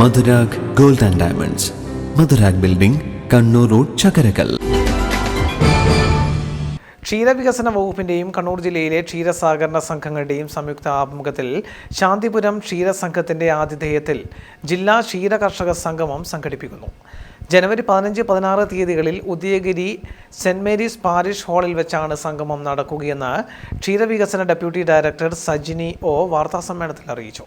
Madhurag gold and diamonds. Madhurag building Kannur road Chakkarakkal. ക്ഷീരവികസന വകുപ്പിന്റെയും കണ്ണൂർ ജില്ലയിലെ ക്ഷീരസഹകരണ സംഘങ്ങളുടെയും സംയുക്ത ആഭിമുഖ്യത്തിൽ ശാന്തിപുരം ക്ഷീരസംഘത്തിന്റെ ആതിഥേയത്തിൽ ജില്ലാ ക്ഷീര കർഷക സംഗമം സംഘടിപ്പിക്കുന്നു. ജനുവരി പതിനഞ്ച് പതിനാറ് തീയതികളിൽ ഉദയഗിരി സെന്റ് മേരീസ് പാരിഷ് ഹാളിൽ വെച്ചാണ് സംഗമം നടക്കുകയെന്ന് ക്ഷീരവികസന ഡെപ്യൂട്ടി ഡയറക്ടർ സജിനി ഒ വാർത്താസമ്മേളനത്തിൽ അറിയിച്ചു.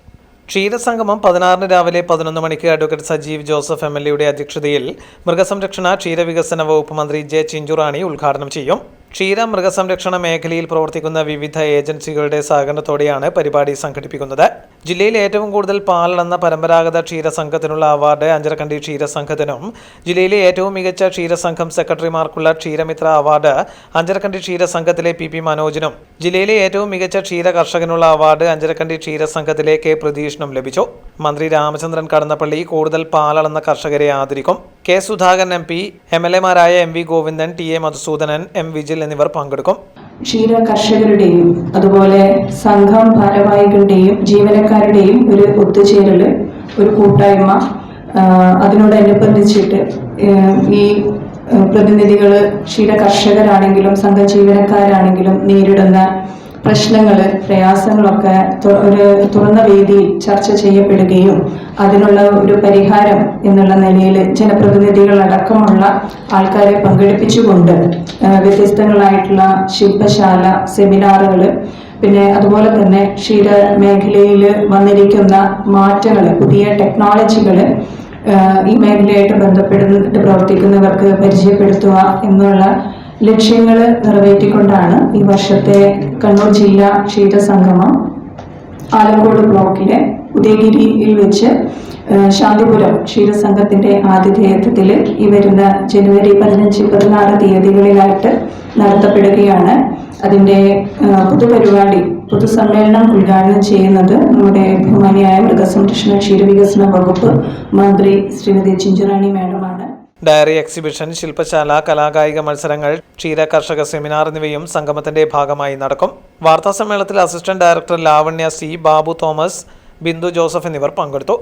ക്ഷീരസംഗമം പതിനാറിന് രാവിലെ പതിനൊന്ന് മണിക്ക് advocate Sajeev Joseph M L എയുടെ അധ്യക്ഷതയിൽ മൃഗസംരക്ഷണ ക്ഷീരവികസന വകുപ്പ് മന്ത്രി ജെ ചിഞ്ചുറാണി ഉദ്ഘാടനം ചെയ്യും. ക്ഷീര മൃഗസംരക്ഷണ മേഖലയിൽ പ്രവർത്തിക്കുന്ന വിവിധ ഏജൻസികളുടെ സഹകരണത്തോടെയാണ് പരിപാടി സംഘടിപ്പിക്കുന്നത്. ജില്ലയിൽ ഏറ്റവും കൂടുതൽ പാലളന്ന പരമ്പരാഗത ക്ഷീരസംഘത്തിനുള്ള അവാർഡ് അഞ്ചരക്കണ്ടി ക്ഷീരസംഘത്തിനും ജില്ലയിലെ ഏറ്റവും മികച്ച ക്ഷീരസംഘം സെക്രട്ടറിമാർക്കുള്ള ക്ഷീരമിത്ര അവാർഡ് അഞ്ചരക്കണ്ടി ക്ഷീരസംഘത്തിലെ പി പി മനോജിനും ജില്ലയിലെ ഏറ്റവും മികച്ച ക്ഷീര കർഷകനുള്ള അവാർഡ് അഞ്ചരക്കണ്ടി ക്ഷീരസംഘത്തിലെ കെ പ്രതീഷിനും ലഭിച്ചു. മന്ത്രി രാമചന്ദ്രൻ കടന്നപ്പള്ളി കൂടുതൽ പാലളന്ന കർഷകരെ ആദരിക്കും. K Sudhakaran M P M L എമാരായ M V Govindan T A Madhusoodanan M Vijil എന്നിവർ പങ്കെടുക്കും. ക്ഷീര കർഷകരുടെയും അതുപോലെ സംഘം ഭാരവാഹികളുടെയും ജീവനക്കാരുടെയും ഒരു ഒത്തുചേരൽ ഒരു കൂട്ടായ്മ അതിനോടനുബന്ധിച്ചിട്ട് ഈ പ്രതിനിധികൾ ക്ഷീര കർഷകരാണെങ്കിലും സംഘ ജീവനക്കാരാണെങ്കിലും നേരിടുന്ന പ്രശ്നങ്ങൾ പ്രയാസങ്ങളൊക്കെ ഒരു തുറന്ന വേദിയിൽ ചർച്ച ചെയ്യപ്പെടുകയും അതിനുള്ള ഒരു പരിഹാരം എന്നുള്ള നിലയിൽ ജനപ്രതിനിധികളടക്കമുള്ള ആൾക്കാരെ പങ്കെടുപ്പിച്ചുകൊണ്ട് വ്യത്യസ്തങ്ങളായിട്ടുള്ള ശില്പശാല സെമിനാറുകൾ പിന്നെ അതുപോലെ തന്നെ ക്ഷീര മേഖലയിൽ വന്നിരിക്കുന്ന മാറ്റങ്ങൾ പുതിയ ടെക്നോളജികൾ ഈ മേഖലയായിട്ട് ബന്ധപ്പെടുന്നിട്ട് പ്രവർത്തിക്കുന്നവർക്ക് പരിചയപ്പെടുത്തുക എന്നുള്ള ലക്ഷ്യങ്ങൾ നിറവേറ്റിക്കൊണ്ടാണ് ഈ വർഷത്തെ കണ്ണൂർ ജില്ലാ ക്ഷേത്ര സംഗമം ആലക്കോട് ബ്ലോക്കിലെ ഉദയഗിരിയിൽ വെച്ച് ശാന്തിപുരം ക്ഷീരസംഘത്തിന്റെ ആതിഥേയത്വത്തിൽ ഈ വരുന്ന ജനുവരി പതിനഞ്ച് പതിനാറ് തീയതികളിലായിട്ട് നടത്തപ്പെടുകയാണ്. അതിന്റെ ആ, പൊതുപരിപാടി പൊതുസമ്മേളനം ഉദ്ഘാടനം ചെയ്യുന്നത് നമ്മുടെ ബഹുമാനിയായ മൃഗസംരക്ഷണ ക്ഷീരവികസന വകുപ്പ് മന്ത്രി ശ്രീമതി ചിഞ്ചുറാണി മാഡമാണ്. ഡയറി എക്സിബിഷൻ ശില്പശാല കലാകായിക മത്സരങ്ങൾ ക്ഷീര കർഷക സെമിനാർ എന്നിവയും സംഗമത്തിന്റെ ഭാഗമായി നടക്കും. വാർത്താസമ്മേളനത്തിൽ assistant director Lavanya C Babu Thomas Bindu Joseph എന്നിവർ പങ്കെടുത്തു.